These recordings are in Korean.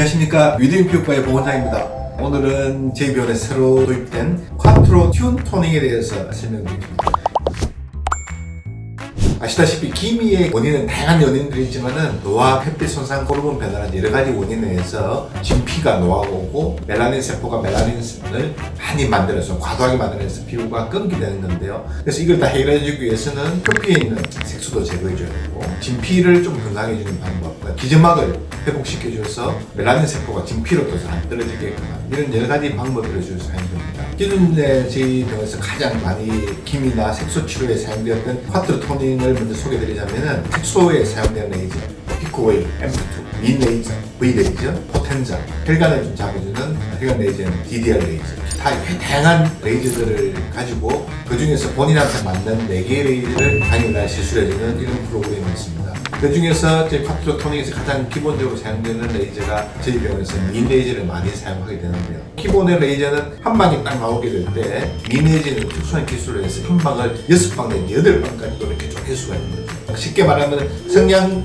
안녕하십니까. 위드인 피부과의 보원장입니다. 오늘은 저희 병원에 새로 도입된 콰트로 튠 토닝에 대해서 설명드리겠습니다. 아시다시피 기미의 원인은 다양한 원인들이 있지만은 노화, 햇빛 손상, 호르몬 변화라는 여러 가지 원인에 의해서 진피가 노화오고 멜라닌 세포가 멜라닌을 많이 만들어서 과도하게 만들어서 피부가 끊게 되는 건데요. 그래서 이걸 다 해결해주기 위해서는 표피에 있는 색소도 제거해줘야 되고 진피를 좀 건강해주는 방법, 기점막을 회복시켜줘서 멜라닌 세포가 진피로부터 안 떨어지게끔 이런 여러 가지 방법들을 주로 사용됩니다. 기존에 저희 병원에서 가장 많이 기미나 색소 치료에 사용되었던 쿼트로 토닝을 먼저 소개드리자면은 색소에 사용되는 레이저, 피코웨이, M2, 민 레이저, V 레이저, 포텐자, 혈관을 좀 잡아주는 혈관 레이저는 DDR 레이저. 다 다양한 레이저들을 가지고 그 중에서 본인한테 맞는 4개의 레이저를 당일날 시술해주는 이런 프로그램이 있습니다. 그 중에서 저희 쿼트로 토닝에서 가장 기본적으로 사용되는 레이저가 저희 병원에서 민 레이저를 많이 사용하게 되는데요. 기본의 레이저는 한 방이 딱 나오게 될 때민 레이저는 특수한 기술을 해서 한 방을 여섯 방 내지 여덟 방까지도 이렇게 쪼갤 수가 있는 거죠. 쉽게 말하면 성냥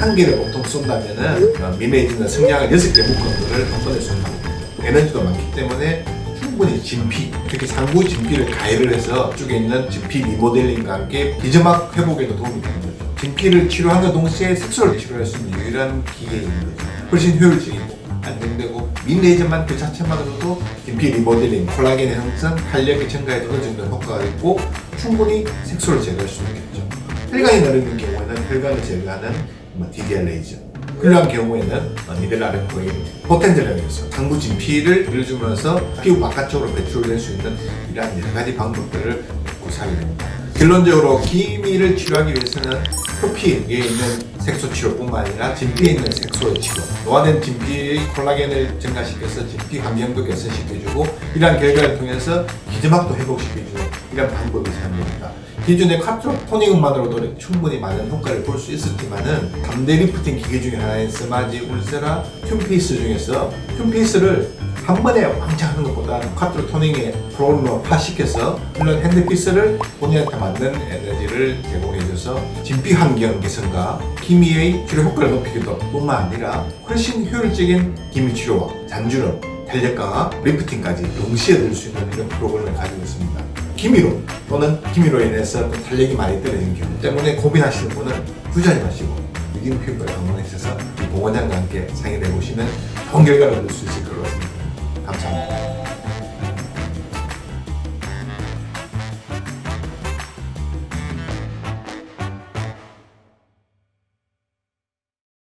한 개를 보통 쏜다면은 어, 민 레이저는 성냥을 여섯 개 묶은 거를 한 번에 쏜다고 에너지도 많기 때문에 충분히 진피, 특히 상부 진피를 가해를 해서 쪽에 있는 진피 리모델링과 함께 비점막 회복에도 도움이 거 죠. 진피를 치료한과 동시에 색소를 치료할 수 있는 유일한 기계인 거죠. 훨씬 효율적이고 안정되고 민 레이저만 그 자체만으로도 진피 리모델링, 콜라겐의 형성, 탄력의 증가에도 어느 정도 효과가 있고 충분히 색소를 제거할 수 있겠죠. 혈관이 넓은 경우에는 혈관을 제거하는 뭐 DDR 레이저, 훌륭한 경우에는 니델라른 거인 포텐젤형에서 상부 진피를 늘려주면서 피부 바깥쪽으로 배출될 수 있는 이러한 여러 가지 방법들을 됩니다. 결론적으로 기미를 치료하기 위해서는 표피에 있는 색소 치료뿐만 아니라 진피에 있는 색소의 치료, 노화된 진피의 콜라겐을 증가시켜서 진피 감염도 개선시켜주고 이러한 결과를 통해서 기저막도 회복시켜주는 이런 방법이 사용됩니다. 기존의 카트로 토닝만으로도 충분히 많은 효과를 볼 수 있었지만은 담대 리프팅 기계 중에 하나인 스마지 울세라 튠페이스 중에서 튠페이스를 한 번에 왕창 하는 것보다 카트로 토닝에 프로그램을 파시켜서 물론 핸드피스를 본인한테 맞는 에너지를 제공해줘서 진피 환경 개선과 기미의 치료 효과를 높이기도 뿐만 아니라 훨씬 효율적인 기미 치료와 잔주름, 탄력 강화, 리프팅까지 동시에 들수 있는 이런 프로그램을 가지고 있습니다. 기미로 또는 기미로 인해서 또 탄력이 많이 떨어진 경우 때문에 고민하시는 분은 부자지 마시고 위딩 피부과에 방문하셔서 이 보건장과 함께 상의해 보시면 좋은 결과를 얻을 수 있을 것 같습니다.